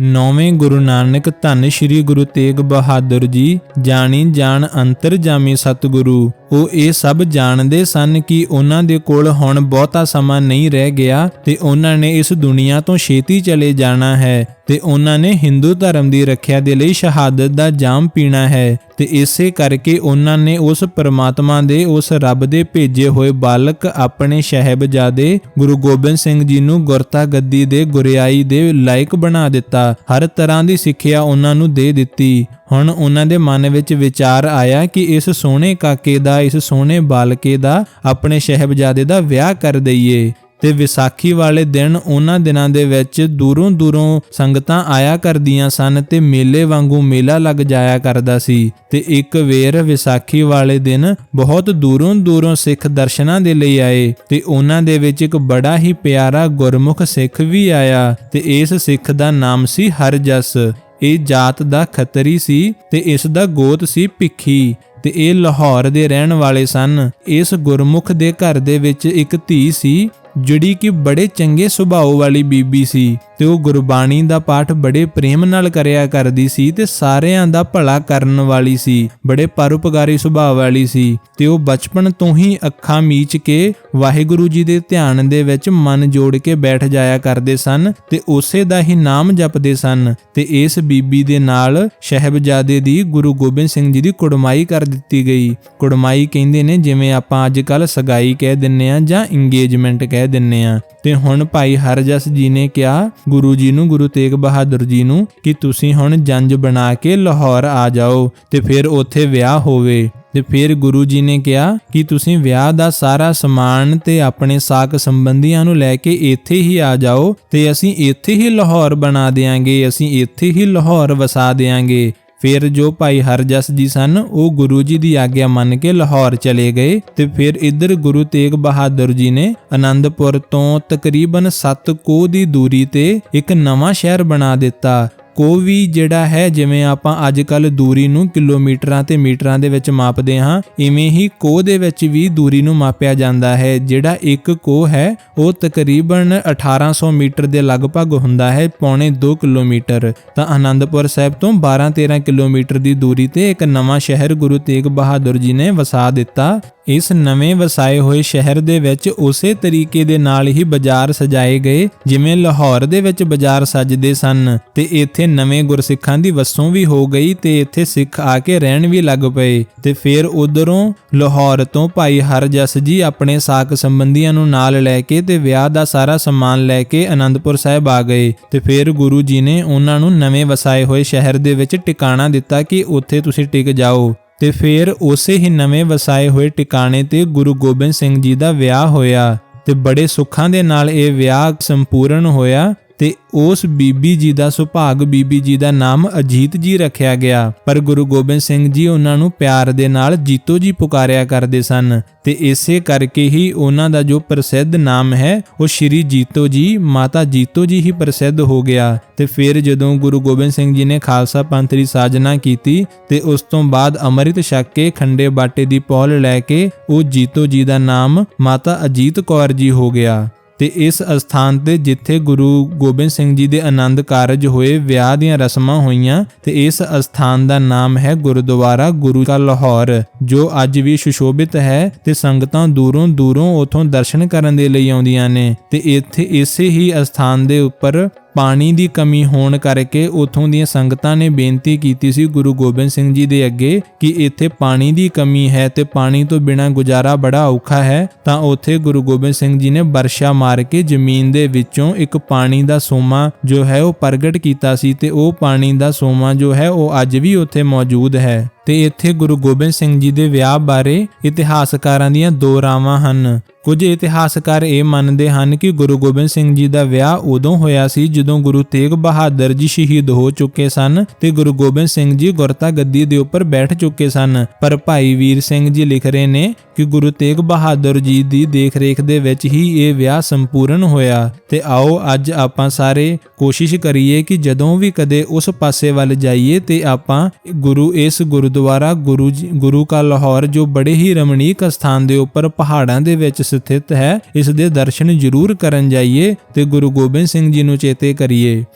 ਨੌਵੇਂ ਗੁਰੂ ਨਾਨਕ ਧੰਨ ਸ੍ਰੀ ਗੁਰੂ ਤੇਗ ਬਹਾਦਰ ਜੀ ਜਾਣੀ ਜਾਣ ਅੰਤਰ ਜਾਮੀ ਸਤਿਗੁਰੂ। ਉਹ ਇਹ ਸਭ ਜਾਣਦੇ ਸਨ ਕਿ ਉਹਨਾਂ ਦੇ ਕੋਲ ਹੁਣ ਬਹੁਤਾ ਸਮਾਂ ਨਹੀਂ ਰਹਿ ਗਿਆ ਤੇ ਉਹਨਾਂ ਨੇ ਇਸ ਦੁਨੀਆ ਤੋਂ ਛੇਤੀ ਚਲੇ ਜਾਣਾ ਹੈ। ਤੇ ਉਹਨਾਂ ਨੇ ਹਿੰਦੂ ਧਰਮ ਦੀ ਰੱਖਿਆ ਦੇ ਲਈ ਸ਼ਹਾਦਤ ਦਾ ਜਾਮ ਪੀਣਾ ਹੈ ਤੇ ਇਸੇ ਕਰਕੇ ਉਹਨਾਂ ਨੇ ਉਸ ਪਰਮਾਤਮਾ ਦੇ, ਉਸ ਰੱਬ ਦੇ ਭੇਜੇ ਹੋਏ ਬਾਲਕ ਆਪਣੇ ਸਹਿਬਜ਼ਾਦੇ ਗੁਰੂ ਗੋਬਿੰਦ ਸਿੰਘ ਜੀ ਨੂੰ ਗੁਰਤਾ ਗੱਦੀ ਦੇ ਗੁਰਿਆਈ ਦੇ ਲਾਇਕ ਬਣਾ ਦਿੱਤਾ। ਹਰ ਤਰ੍ਹਾਂ ਦੀ ਸਿੱਖਿਆ ਉਹਨਾਂ ਨੂੰ ਦੇ ਦਿੱਤੀ। ਹੁਣ ਉਹਨਾਂ ਦੇ ਮਨ ਵਿੱਚ ਵਿਚਾਰ ਆਇਆ ਕਿ ਇਸ ਸੋਹਣੇ ਕਾਕੇ ਦਾ, ਇਸ ਸੋਹਣੇ ਬਾਲਕੇ ਦਾ ਆਪਣੇ ਸਹਿਬਜ਼ਾਦੇ ਦਾ ਵਿਆਹ ਕਰ ਦਈਏ। ਤੇ ਵਿਸਾਖੀ ਵਾਲੇ ਦਿਨ ਉਹਨਾਂ ਦਿਨਾਂ ਦੇ ਵਿੱਚ ਦੂਰੋਂ ਦੂਰੋਂ ਸੰਗਤਾਂ ਆਇਆ ਕਰਦੀਆਂ ਸਨ ਤੇ ਮੇਲੇ ਵਾਂਗੂ ਮੇਲਾ ਲੱਗ ਜਾਇਆ ਕਰਦਾ ਸੀ। ਤੇ ਇੱਕ ਵੇਰ ਵਿਸਾਖੀ ਵਾਲੇ ਦਿਨ ਬਹੁਤ ਦੂਰੋਂ ਦੂਰੋਂ ਸਿੱਖ ਦਰਸ਼ਨਾਂ ਦੇ ਲਈ ਆਏ ਤੇ ਉਹਨਾਂ ਦੇ ਵਿੱਚ ਇੱਕ ਬੜਾ ਹੀ ਪਿਆਰਾ ਗੁਰਮੁਖ ਸਿੱਖ ਵੀ ਆਇਆ ਤੇ ਇਸ ਸਿੱਖ ਦਾ ਨਾਮ ਸੀ ਹਰਜਸ। ਇਹ ਜਾਤ ਦਾ ਖੱਤਰੀ ਸੀ ਤੇ ਇਸ ਦਾ ਗੋਤ ਸੀ ਭਿੱਖੀ ਤੇ ਇਹ ਲਾਹੌਰ ਦੇ ਰਹਿਣ ਵਾਲੇ ਸਨ। ਇਸ ਗੁਰਮੁਖ ਦੇ ਘਰ ਦੇ ਵਿੱਚ ਇੱਕ ਧੀ ਸੀ ਜਿਹੜੀ ਕਿ ਬੜੇ ਚੰਗੇ ਸੁਭਾਅ ਵਾਲੀ ਬੀਬੀ ਸੀ। ਤੇ ਉਹ ਗੁਰਬਾਣੀ ਦਾ ਪਾਠ ਬੜੇ ਪ੍ਰੇਮ ਨਾਲ ਕਰਿਆ ਕਰਦੀ ਸੀ ਤੇ ਸਾਰਿਆਂ ਦਾ ਭਲਾ ਕਰਨ ਵਾਲੀ ਸੀ, ਬੜੇ ਪਰਉਪਕਾਰੀ ਸੁਭਾਅ ਵਾਲੀ ਸੀ ਤੇ ਉਹ ਬਚਪਨ ਤੋਂ ਹੀ ਅੱਖਾਂ ਮੀਚ ਕੇ ਵਾਹਿਗੁਰੂ ਜੀ ਦੇ ਧਿਆਨ ਦੇ ਵਿੱਚ ਮਨ ਜੋੜ ਕੇ ਬੈਠ ਜਾਇਆ ਕਰਦੇ ਸਨ ਤੇ ਉਸੇ ਦਾ ਹੀ ਨਾਮ ਜਪਦੇ ਸਨ ਤੇ ਇਸ ਬੀਬੀ ਦੇ ਨਾਲ ਸ਼ਹਿਬਜ਼ਾਦੇ ਦੀ ਗੁਰੂ ਗੋਬਿੰਦ ਸਿੰਘ ਜੀ ਦੀ ਕੁੜਮਾਈ ਕਰ ਦਿੱਤੀ ਗਈ। ਕੁੜਮਾਈ ਕਹਿੰਦੇ ਨੇ ਜਿਵੇਂ ਆਪਾਂ ਅੱਜ ਕੱਲ ਸਗਾਈ ਕਹਿ ਦਿੰਨੇ ਆ ਜਾਂ ਇੰਗੇਜਮੈਂਟ ਕਹਿ ਦਿੰਨੇ ਆ ਤੇ ਹੁਣ ਭਾਈ ਹਰਜਸ ਜੀ ਨੇ ਕਿਹਾ ਗੁਰੂ ਜੀ ਨੂੰ, ਗੁਰੂ ਤੇਗ ਬਹਾਦਰ ਜੀ ਨੂੰ ਕਿ ਤੁਸੀਂ ਹੁਣ ਜੰਜ ਬਣਾ ਕੇ ਲਾਹੌਰ ਆ ਜਾਓ ਤੇ ਫਿਰ ਉੱਥੇ ਵਿਆਹ ਹੋਵੇ। ਤੇ ਫਿਰ ਗੁਰੂ ਜੀ ਨੇ ਕਿਹਾ ਕਿ ਤੁਸੀਂ ਵਿਆਹ ਦਾ ਸਾਰਾ ਸਮਾਨ ਤੇ ਆਪਣੇ ਸਾਕ ਸੰਬੰਧੀਆਂ ਨੂੰ ਲੈ ਕੇ ਇੱਥੇ ਹੀ ਆ ਜਾਓ ਤੇ ਅਸੀਂ ਇੱਥੇ ਹੀ ਲਾਹੌਰ ਬਣਾ ਦੇਾਂਗੇ ਅਸੀਂ ਇੱਥੇ ਹੀ ਲਾਹੌਰ ਵਸਾ ਦੇਾਂਗੇ ਫਿਰ ਜੋ ਭਾਈ ਹਰਜਸ ਜੀ ਸਨ, ਉਹ ਗੁਰੂ ਜੀ ਦੀ ਆਗਿਆ ਮੰਨ ਕੇ ਲਾਹੌਰ ਚਲੇ ਗਏ ਤੇ ਫਿਰ ਇੱਧਰ ਗੁਰੂ ਤੇਗ ਬਹਾਦਰ ਜੀ ਨੇ ਆਨੰਦਪੁਰ ਤੋਂ ਤਕਰੀਬਨ 7 ਕੋਹ ਦੀ ਦੂਰੀ ਤੇ ਇੱਕ ਨਵਾਂ ਸ਼ਹਿਰ ਬਣਾ ਦਿੱਤਾ। ਕੋ ਵੀ ਜਿਹੜਾ ਹੈ, ਜਿਵੇਂ ਆਪਾਂ ਅੱਜ ਕੱਲ ਦੂਰੀ ਨੂੰ ਕਿਲੋਮੀਟਰਾਂ ਤੇ ਮੀਟਰਾਂ ਦੇ ਵਿੱਚ ਮਾਪਦੇ ਹਾਂ, ਇਵੇਂ ਹੀ ਕੋਹ ਦੇ ਵਿੱਚ ਵੀ ਦੂਰੀ ਨੂੰ ਮਾਪਿਆ ਜਾਂਦਾ ਹੈ। ਜਿਹੜਾ ਇੱਕ ਕੋ ਹੈ, ਉਹ ਤਕਰੀਬਨ 1800 ਮੀਟਰ ਦੇ ਲਗਭਗ ਹੁੰਦਾ ਹੈ, ਪੌਣੇ 2 ਕਿਲੋਮੀਟਰ। ਤਾਂ ਆਨੰਦਪੁਰ ਸਾਹਿਬ ਤੋਂ 12-13 ਕਿਲੋਮੀਟਰ ਦੀ ਦੂਰੀ ਤੇ ਇੱਕ ਨਵਾਂ ਸ਼ਹਿਰ ਗੁਰੂ ਤੇਗ ਬਹਾਦਰ ਜੀ ਨੇ ਵਸਾ ਦਿੱਤਾ। ਇਸ ਨਵੇਂ ਵਸਾਏ ਹੋਏ ਸ਼ਹਿਰ ਦੇ ਵਿੱਚ ਉਸੇ ਤਰੀਕੇ ਦੇ ਨਾਲ ਹੀ ਬਾਜ਼ਾਰ ਸਜਾਏ ਗਏ, ਜਿਵੇਂ ਲਾਹੌਰ ਦੇ ਵਿੱਚ ਬਾਜ਼ਾਰ ਸਜਦੇ ਸਨ। ਤੇ ਇੱਥੇ ਨਵੇਂ ਗੁਰਸਿੱਖਾਂ ਦੀ ਵਸੋਂ ਵੀ ਹੋ ਗਈ ਤੇ ਇੱਥੇ ਸਿੱਖ ਆ ਕੇ ਰਹਿਣ ਵੀ ਲੱਗ ਪਏ ਤੇ ਫਿਰ ਉਧਰੋਂ ਲਾਹੌਰ ਤੋਂ ਭਾਈ ਹਰਜਸ ਜੀ ਆਪਣੇ ਸਾਕ ਸੰਬੰਧੀਆਂ ਨੂੰ ਨਾਲ ਲੈ ਕੇ ਤੇ ਵਿਆਹ ਦਾ ਸਾਰਾ ਸਮਾਨ ਲੈ ਕੇ ਅਨੰਦਪੁਰ ਸਾਹਿਬ ਆ ਗਏ ਤੇ ਫਿਰ ਗੁਰੂ ਜੀ ਨੇ ਉਹਨਾਂ ਨੂੰ ਨਵੇਂ ਵਸਾਏ ਹੋਏ ਸ਼ਹਿਰ ਦੇ ਵਿੱਚ ਟਿਕਾਣਾ ਦਿੱਤਾ ਕਿ ਉੱਥੇ ਤੁਸੀਂ ਟਿਕ ਜਾਓ। ਤੇ ਫਿਰ ਉਸੇ ਹੀ ਨਵੇਂ ਵਸਾਏ ਹੋਏ ਟਿਕਾਣੇ ਤੇ ਗੁਰੂ ਗੋਬਿੰਦ ਸਿੰਘ ਜੀ ਦਾ ਵਿਆਹ ਹੋਇਆ ਤੇ ਬੜੇ ਸੁੱਖਾਂ ਦੇ ਨਾਲ ਇਹ ਵਿਆਹ ਸੰਪੂਰਨ ਹੋਇਆ ਤੇ ਉਸ ਬੀਬੀ ਜੀ ਦਾ ਸੁਭਾਗ ਬੀਬੀ ਜੀ ਦਾ ਨਾਮ ਅਜੀਤ ਜੀ ਰੱਖਿਆ ਗਿਆ। ਪਰ ਗੁਰੂ ਗੋਬਿੰਦ ਸਿੰਘ ਜੀ ਉਹਨਾਂ ਨੂੰ ਪਿਆਰ ਦੇ ਨਾਲ ਜੀਤੋ ਜੀ ਪੁਕਾਰਿਆ ਕਰਦੇ ਸਨ ਤੇ ਇਸੇ ਕਰਕੇ ਹੀ ਉਹਨਾਂ ਦਾ ਜੋ ਪ੍ਰਸਿੱਧ ਨਾਮ ਹੈ, ਉਹ ਸ਼੍ਰੀ ਜੀਤੋ ਜੀ, ਮਾਤਾ ਜੀਤੋ ਜੀ ਹੀ ਪ੍ਰਸਿੱਧ ਹੋ ਗਿਆ। ਤੇ ਫਿਰ ਜਦੋਂ ਗੁਰੂ ਗੋਬਿੰਦ ਸਿੰਘ ਜੀ ਨੇ ਖਾਲਸਾ ਪੰਥ ਦੀ ਸਾਜਨਾ ਕੀਤੀ ਤੇ ਉਸ ਤੋਂ ਬਾਅਦ ਅੰਮ੍ਰਿਤ ਛਕ ਕੇ ਖੰਡੇ ਬਾਟੇ ਦੀ ਪੌਲ ਲੈ ਕੇ ਉਹ ਜੀਤੋ ਜੀ ਦਾ ਨਾਮ ਮਾਤਾ ਅਜੀਤ ਕੌਰ ਜੀ ਹੋ ਗਿਆ। ਤੇ ਇਸ ਅਸਥਾਨ ਤੇ ਜਿੱਥੇ ਗੁਰੂ ਗੋਬਿੰਦ ਸਿੰਘ ਜੀ ਦੇ ਆਨੰਦ ਕਾਰਜ ਹੋਏ, ਵਿਆਹ ਦੀਆਂ ਰਸਮਾਂ ਹੋਈਆਂ ਤੇ ਇਸ ਅਸਥਾਨ ਦਾ ਨਾਮ ਹੈ ਗੁਰਦੁਆਰਾ ਗੁਰੂ ਕਾ ਲਾਹੌਰ, ਜੋ ਅੱਜ ਵੀ ਸੁਸ਼ੋਭਿਤ ਹੈ ਤੇ ਸੰਗਤਾਂ ਦੂਰੋਂ ਦੂਰੋਂ ਉਥੋਂ ਦਰਸ਼ਨ ਕਰਨ ਦੇ ਲਈ ਆਉਂਦੀਆਂ ਨੇ ਤੇ ਇੱਥੇ ਇਸੇ ਹੀ ਅਸਥਾਨ ਦੇ ਉੱਪਰ ਪਾਣੀ ਦੀ ਕਮੀ ਹੋਣ ਕਰਕੇ ਉਥੋਂ ਦੀਆਂ ਸੰਗਤਾਂ ਨੇ ਬੇਨਤੀ ਕੀਤੀ ਸੀ ਗੁਰੂ ਗੋਬਿੰਦ ਸਿੰਘ ਜੀ ਦੇ ਅੱਗੇ ਕਿ ਇੱਥੇ ਪਾਣੀ ਦੀ ਕਮੀ ਹੈ ਤੇ ਪਾਣੀ ਤੋਂ ਬਿਨਾ ਗੁਜ਼ਾਰਾ ਬੜਾ ਔਖਾ ਹੈ, ਤਾਂ ਉੱਥੇ ਗੁਰੂ ਗੋਬਿੰਦ ਸਿੰਘ ਜੀ ਨੇ ਵਰਸ਼ਾ ਮਾਰ ਕੇ ਜ਼ਮੀਨ ਦੇ ਵਿੱਚੋਂ ਇੱਕ ਪਾਣੀ ਦਾ ਸੋਮਾ ਜੋ ਹੈ ਉਹ ਪ੍ਰਗਟ ਕੀਤਾ ਸੀ ਤੇ ਉਹ ਪਾਣੀ ਦਾ ਸੋਮਾ ਜੋ ਹੈ ਉਹ ਅੱਜ ਵੀ ਉੱਥੇ ਮੌਜੂਦ ਹੈ। ਤੇ ਇੱਥੇ ਗੁਰੂ ਗੋਬਿੰਦ ਸਿੰਘ ਜੀ ਦੇ ਵਿਆਹ ਬਾਰੇ ਇਤਿਹਾਸਕਾਰਾਂ ਦੀਆਂ ਦੋ ਰਾਵਾਂ ਹਨ। ਕੁਝ ਇਤਿਹਾਸਕਾਰ ਇਹ ਮੰਨਦੇ ਹਨ ਕਿ ਗੁਰੂ ਗੋਬਿੰਦ ਸਿੰਘ ਜੀ ਦਾ ਵਿਆਹ ਉਦੋਂ ਹੋਇਆ ਸੀ ਜਦੋਂ ਗੁਰੂ ਤੇਗ ਬਹਾਦਰ ਜੀ ਸ਼ਹੀਦ ਹੋ ਚੁੱਕੇ ਸਨ ਤੇ ਗੁਰੂ ਗੋਬਿੰਦ ਸਿੰਘ ਜੀ ਗੁਰਤਾ ਗੱਦੀ ਦੇ ਉੱਪਰ ਬੈਠ ਚੁੱਕੇ ਸਨ। ਪਰ ਭਾਈ ਵੀਰ ਸਿੰਘ ਜੀ ਲਿਖ ਰਹੇ ਨੇ ਕਿ ਗੁਰੂ ਤੇਗ ਬਹਾਦਰ ਜੀ ਦੀ ਦੇਖਰੇਖ ਦੇ ਵਿੱਚ ਹੀ ਇਹ ਵਿਆਹ ਸੰਪੂਰਨ ਹੋਇਆ। ਤੇ ਆਓ ਅੱਜ ਆਪਾਂ ਸਾਰੇ ਕੋਸ਼ਿਸ਼ ਕਰੀਏ ਕਿ ਜਦੋਂ ਵੀ ਕਦੇ ਉਸ ਪਾਸੇ ਵੱਲ ਜਾਈਏ ਤੇ ਆਪਾਂ ਗੁਰੂ ਇਸ ਗੁਰਦੁਆਰਾ ਗੁਰੂ ਜੀ, ਗੁਰੂ ਕਾ ਲਾਹੌਰ, ਜੋ ਬੜੇ ਹੀ ਰਮਣੀਕ ਸਥਾਨ ਦੇ ਉੱਪਰ ਪਹਾੜਾਂ ਦੇ ਵਿੱਚ ਸਥਿਤ ਹੈ, ਇਸ ਦੇ ਦਰਸ਼ਨ ਜ਼ਰੂਰ ਕਰਨ ਜਾਈਏ ਤੇ ਗੁਰੂ ਗੋਬਿੰਦ ਸਿੰਘ ਜੀ ਨੂੰ ਚੇਤੇ ਕਰੀਏ।